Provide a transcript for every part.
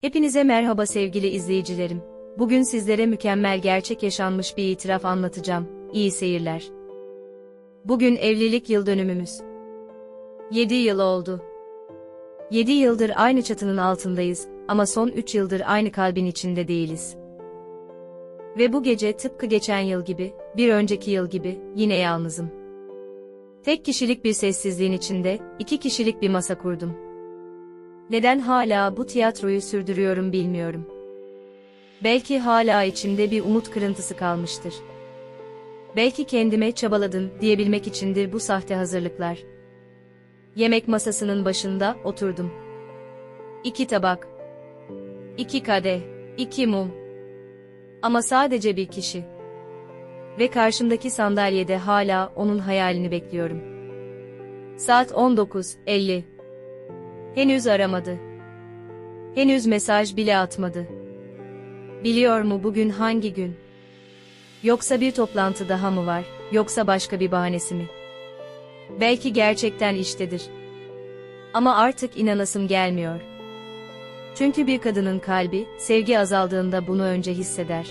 Hepinize merhaba sevgili izleyicilerim. Bugün sizlere mükemmel gerçek yaşanmış bir itiraf anlatacağım. İyi seyirler. Bugün evlilik yıl dönümümüz. 7 yıl oldu. 7 yıldır aynı çatının altındayız ama son 3 yıldır aynı kalbin içinde değiliz. Ve bu gece tıpkı geçen yıl gibi, bir önceki yıl gibi, yine yalnızım. Tek kişilik bir sessizliğin içinde, iki kişilik bir masa kurdum. Neden hala bu tiyatroyu sürdürüyorum bilmiyorum. Belki hala içimde bir umut kırıntısı kalmıştır. Belki kendime çabaladım diyebilmek içindir bu sahte hazırlıklar. Yemek masasının başında oturdum. İki tabak. iki kadeh. iki mum. Ama sadece bir kişi. Ve karşımdaki sandalyede hala onun hayalini bekliyorum. Saat 19.50. Henüz aramadı. Henüz mesaj bile atmadı. Biliyor mu bugün hangi gün? Yoksa bir toplantı daha mı var, yoksa başka bir bahanesi mi? Belki gerçekten iştedir. Ama artık inanasım gelmiyor. Çünkü bir kadının kalbi, sevgi azaldığında bunu önce hisseder.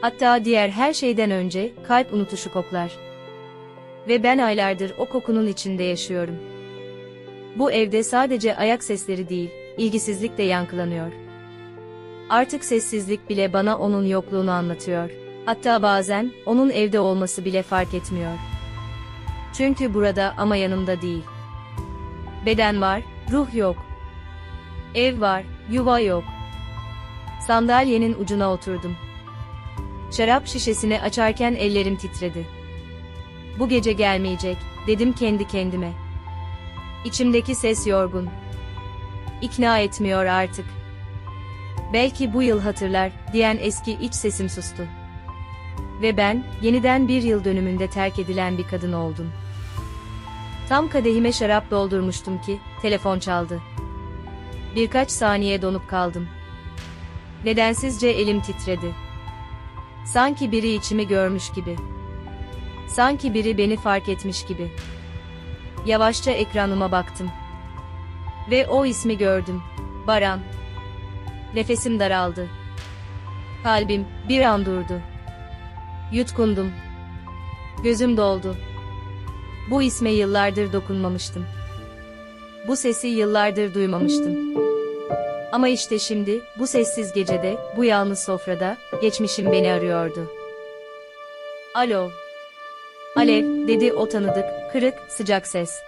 Hatta diğer her şeyden önce, kalp unutuşu koklar. Ve ben aylardır o kokunun içinde yaşıyorum. Bu evde sadece ayak sesleri değil, ilgisizlik de yankılanıyor. Artık sessizlik bile bana onun yokluğunu anlatıyor. Hatta bazen, onun evde olması bile fark etmiyor. Çünkü burada ama yanımda değil. Beden var, ruh yok. Ev var, yuva yok. Sandalyenin ucuna oturdum. Şarap şişesini açarken ellerim titredi. Bu gece gelmeyecek, dedim kendi kendime. İçimdeki ses yorgun. İkna etmiyor artık. Belki bu yıl hatırlar, diyen eski iç sesim sustu. Ve ben, yeniden bir yıl dönümünde terk edilen bir kadın oldum. Tam kadehime şarap doldurmuştum ki, telefon çaldı. Birkaç saniye donup kaldım. Nedensizce elim titredi. Sanki biri içimi görmüş gibi. Sanki biri beni fark etmiş gibi. Yavaşça ekranıma baktım. Ve o ismi gördüm. Baran. Nefesim daraldı. Kalbim bir an durdu. Yutkundum. Gözüm doldu. Bu isme yıllardır dokunmamıştım. Bu sesi yıllardır duymamıştım. Ama işte şimdi, bu sessiz gecede, bu yalnız sofrada, geçmişim beni arıyordu. Alo. Alev, dedi o tanıdık, kırık, sıcak ses.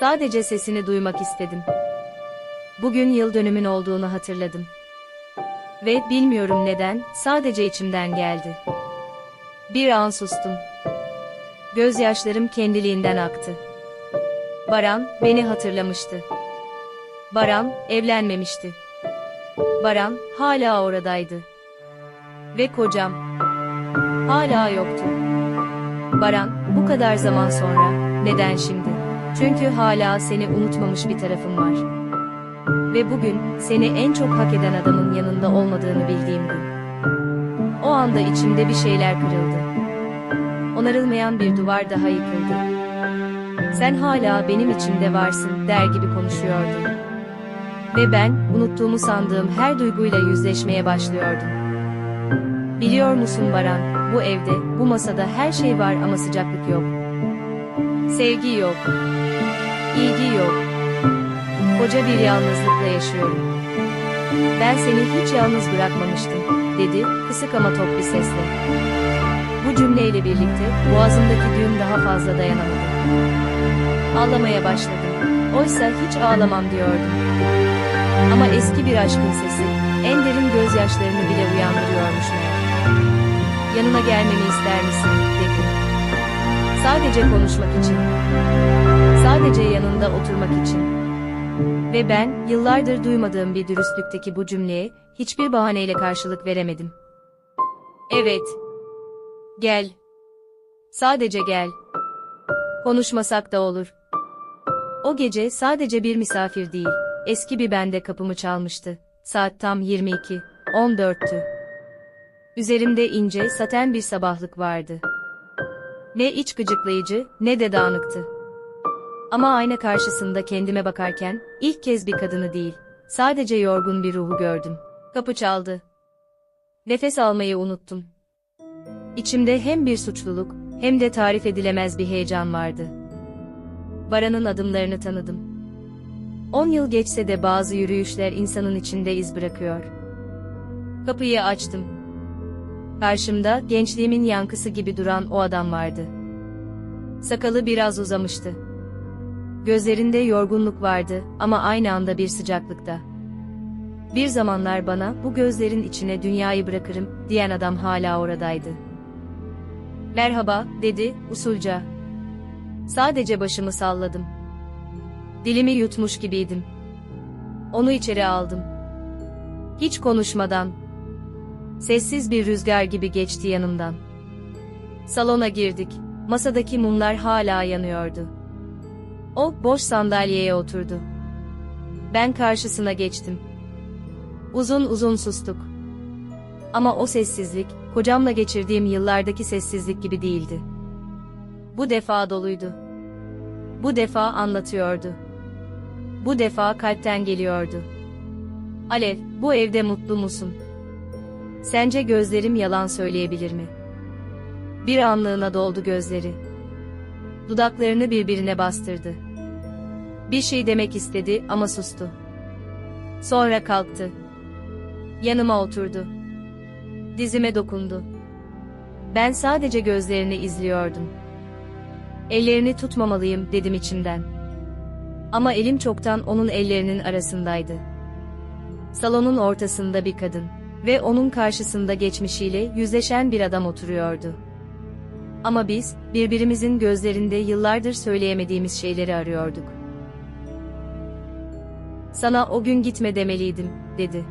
Sadece sesini duymak istedim. Bugün yıl dönümün olduğunu hatırladım. Ve bilmiyorum neden, sadece içimden geldi. Bir an sustum. Gözyaşlarım kendiliğinden aktı. Baran, beni hatırlamıştı. Baran, evlenmemişti. Baran, hala oradaydı. Ve kocam, hala yoktu. Baran, bu kadar zaman sonra, neden şimdi? Çünkü hala seni unutmamış bir tarafım var. Ve bugün, seni en çok hak eden adamın yanında olmadığını bildiğim gün. O anda içimde bir şeyler kırıldı. Onarılmayan bir duvar daha yıkıldı. Sen hala benim içimde varsın der gibi konuşuyordu. Ve ben, unuttuğumu sandığım her duyguyla yüzleşmeye başlıyordum. Biliyor musun Baran, bu evde, bu masada her şey var ama sıcaklık yok. Sevgi yok. İlgi yok. Koca bir yalnızlıkla yaşıyorum. Ben seni hiç yalnız bırakmamıştım, dedi, kısık ama tok bir sesle. Bu cümleyle birlikte, boğazımdaki düğüm daha fazla dayanamadı. Ağlamaya başladım. Oysa hiç ağlamam diyordum. Ama eski bir aşkın sesi, en derin gözyaşlarını bile uyandırıyormuş meğer. Yanına gelmemi ister misin, dedim. Sadece konuşmak için. Sadece yanında oturmak için. Ve ben, yıllardır duymadığım bir dürüstlükteki bu cümleye, hiçbir bahaneyle karşılık veremedim. Evet. Gel. Sadece gel. Konuşmasak da olur. O gece sadece bir misafir değil, eski bir bende kapımı çalmıştı. Saat tam 22, 14'tü. Üzerimde ince, saten bir sabahlık vardı. Ne iç gıcıklayıcı, ne de dağınıktı. Ama ayna karşısında kendime bakarken, ilk kez bir kadını değil, Sadece yorgun bir ruhu gördüm. Kapı çaldı. Nefes almayı unuttum. İçimde hem bir suçluluk, hem de tarif edilemez bir heyecan vardı. Baran'ın adımlarını tanıdım. On yıl geçse de bazı yürüyüşler insanın içinde iz bırakıyor. Kapıyı açtım. Karşımda gençliğimin yankısı gibi duran o adam vardı. Sakalı biraz uzamıştı. Gözlerinde yorgunluk vardı ama aynı anda bir sıcaklıkta. Bir zamanlar bana bu gözlerin içine dünyayı bırakırım diyen adam hala oradaydı. Merhaba, dedi, usulca. Sadece başımı salladım. Dilimi yutmuş gibiydim. Onu içeri aldım. Hiç konuşmadan. Sessiz bir rüzgar gibi geçti yanımdan. Salona girdik. Masadaki mumlar hala yanıyordu. O boş sandalyeye oturdu. Ben karşısına geçtim. Uzun uzun sustuk. Ama o sessizlik, kocamla geçirdiğim yıllardaki sessizlik gibi değildi. Bu defa doluydu. Bu defa anlatıyordu. Bu defa kalpten geliyordu. Alev, bu evde mutlu musun? Sence gözlerim yalan söyleyebilir mi? Bir anlığına doldu gözleri. Dudaklarını birbirine bastırdı. Bir şey demek istedi ama sustu. Sonra kalktı. Yanıma oturdu. Dizime dokundu. Ben sadece gözlerini izliyordum. Ellerini tutmamalıyım dedim içimden. Ama elim çoktan onun ellerinin arasındaydı. Salonun ortasında bir kadın ve onun karşısında geçmişiyle yüzleşen bir adam oturuyordu. Ama biz birbirimizin gözlerinde yıllardır söyleyemediğimiz şeyleri arıyorduk. Sana o gün gitme demeliydim, dedi.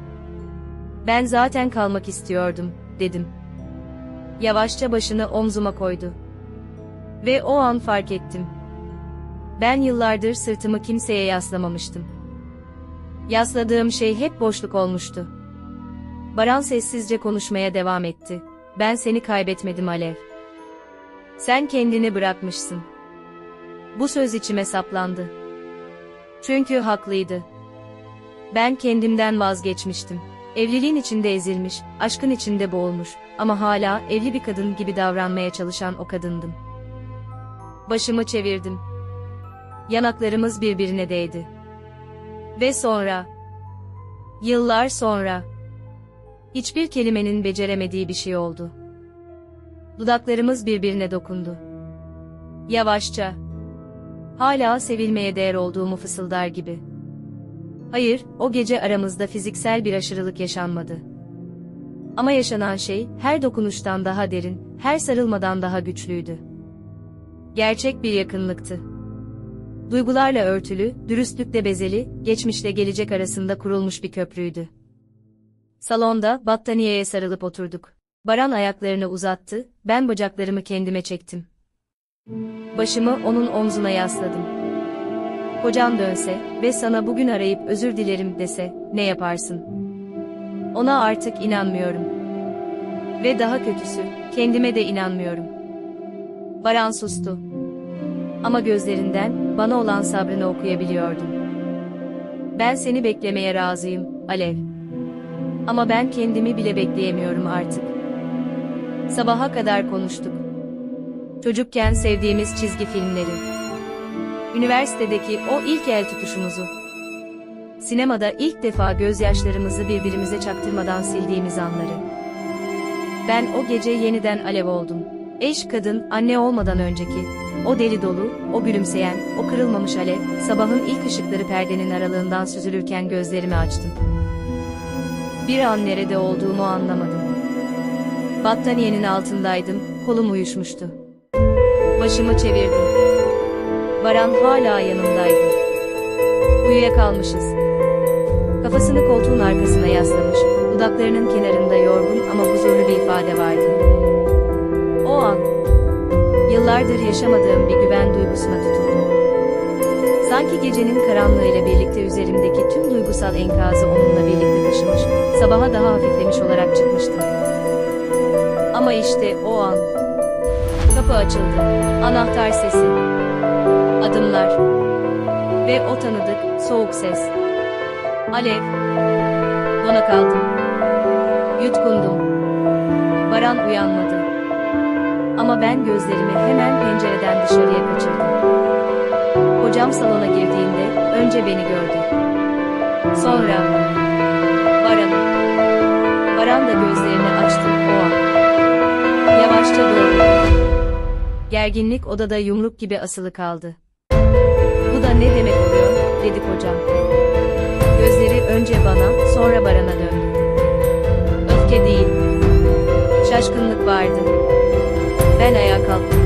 Ben zaten kalmak istiyordum, dedim. Yavaşça başını omzuma koydu. Ve o an fark ettim. Ben yıllardır sırtımı kimseye yaslamamıştım. Yasladığım şey hep boşluk olmuştu. Baran sessizce konuşmaya devam etti. Ben seni kaybetmedim Alev. Sen kendini bırakmışsın. Bu söz içime saplandı. Çünkü haklıydı. Ben kendimden vazgeçmiştim. Evliliğin içinde ezilmiş, aşkın içinde boğulmuş ama hala evli bir kadın gibi davranmaya çalışan o kadındım. Başımı çevirdim. Yanaklarımız birbirine değdi. Ve sonra, yıllar sonra, hiçbir kelimenin beceremediği bir şey oldu. Dudaklarımız birbirine dokundu. Yavaşça, hala sevilmeye değer olduğumu fısıldar gibi. Hayır, o gece aramızda fiziksel bir aşırılık yaşanmadı. Ama yaşanan şey, her dokunuştan daha derin, her sarılmadan daha güçlüydü. Gerçek bir yakınlıktı. Duygularla örtülü, dürüstlükle bezeli, geçmişle gelecek arasında kurulmuş bir köprüydü. Salonda, battaniyeye sarılıp oturduk. Baran ayaklarını uzattı, ben bacaklarımı kendime çektim. Başımı onun omzuna yasladım. Kocan dönse ve sana bugün arayıp özür dilerim dese, ne yaparsın? Ona artık inanmıyorum. Ve daha kötüsü, kendime de inanmıyorum. Baran sustu. Ama gözlerinden, bana olan sabrını okuyabiliyordum. Ben seni beklemeye razıyım, Alev. Ama ben kendimi bile bekleyemiyorum artık. Sabaha kadar konuştuk. Çocukken sevdiğimiz çizgi filmleri. Üniversitedeki o ilk el tutuşumuzu. Sinemada ilk defa gözyaşlarımızı birbirimize çaktırmadan sildiğimiz anları. Ben o gece yeniden alev oldum. Eş kadın, anne olmadan önceki, o deli dolu, o gülümseyen, o kırılmamış alev, sabahın ilk ışıkları perdenin aralığından süzülürken gözlerimi açtım. Bir an nerede olduğumu anlamadım. Battaniyenin altındaydım, kolum uyuşmuştu. Başımı çevirdim. Baran hala yanımdaydı. Uyuyakalmışız. Kafasını koltuğun arkasına yaslamış, dudaklarının kenarında yorgun ama huzurlu bir ifade vardı. O an, yıllardır yaşamadığım bir güven duygusuna tutuldum. Sanki gecenin karanlığıyla birlikte üzerimdeki tüm duygusal enkazı onunla birlikte taşımış, sabaha daha hafiflemiş olarak çıkmıştım. Ama işte o an, kapı açıldı, anahtar sesi, adımlar ve o tanıdık, soğuk ses. Alev. Dona kaldım. Yutkundum. Baran uyanmadı. Ama ben gözlerimi hemen pencereden dışarıya kaçırdım. Hocam salona girdiğinde önce beni gördü. Sonra Baran'ı. Baran da gözlerini açtı o an. Yavaşça doğru. Gerginlik odada yumruk gibi asılı kaldı. Bu da ne demek oluyor, dedik hocam. Gözleri önce bana, sonra Baran'a döndü. Öfke değil. Şaşkınlık vardı. Ben ayağa kalktım.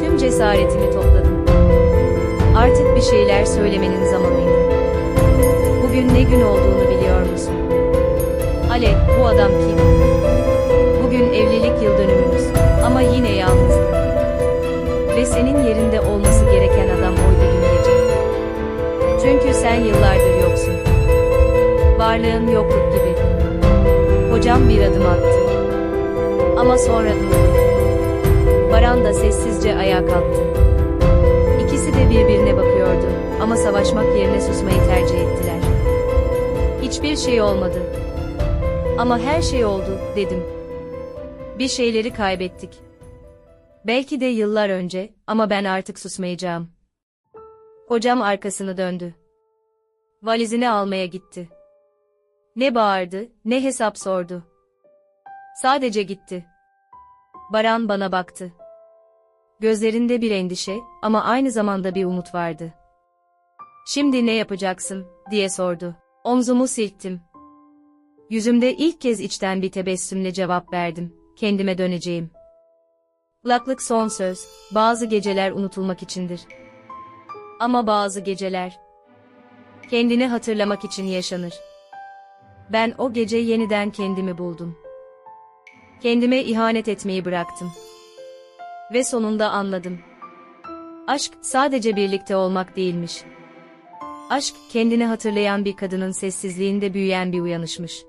Tüm cesaretimi topladım. Artık bir şeyler söylemenin zamanıydı. Bugün ne gün olduğunu biliyor musun? Alev, bu adam kim? Bugün evlilik yıl dönümümüz. Ama yine yalnızdı. Ve senin yerinde olması gereken adam oydu dün gece. Çünkü sen yıllardır yoksun. Varlığın yokluk gibi. Hocam bir adım attı. Ama sonra durdu. Baran da sessizce ayağa kalktı. İkisi de birbirine bakıyordu ama savaşmak yerine susmayı tercih ettiler. Hiçbir şey olmadı. Ama her şey oldu, dedim. Bir şeyleri kaybettik. Belki de yıllar önce ama ben artık susmayacağım. Hocam arkasını döndü. Valizini almaya gitti. Ne bağırdı, ne hesap sordu. Sadece gitti. Baran bana baktı. Gözlerinde bir endişe ama aynı zamanda bir umut vardı. Şimdi ne yapacaksın, diye sordu. Omzumu silktim. Yüzümde ilk kez içten bir tebessümle cevap verdim. Kendime döneceğim. Kulaklık son söz, bazı geceler unutulmak içindir. Ama bazı geceler, kendini hatırlamak için yaşanır. Ben o gece yeniden kendimi buldum. Kendime ihanet etmeyi bıraktım. Ve sonunda anladım. Aşk sadece birlikte olmak değilmiş. Aşk kendini hatırlayan bir kadının sessizliğinde büyüyen bir uyanışmış.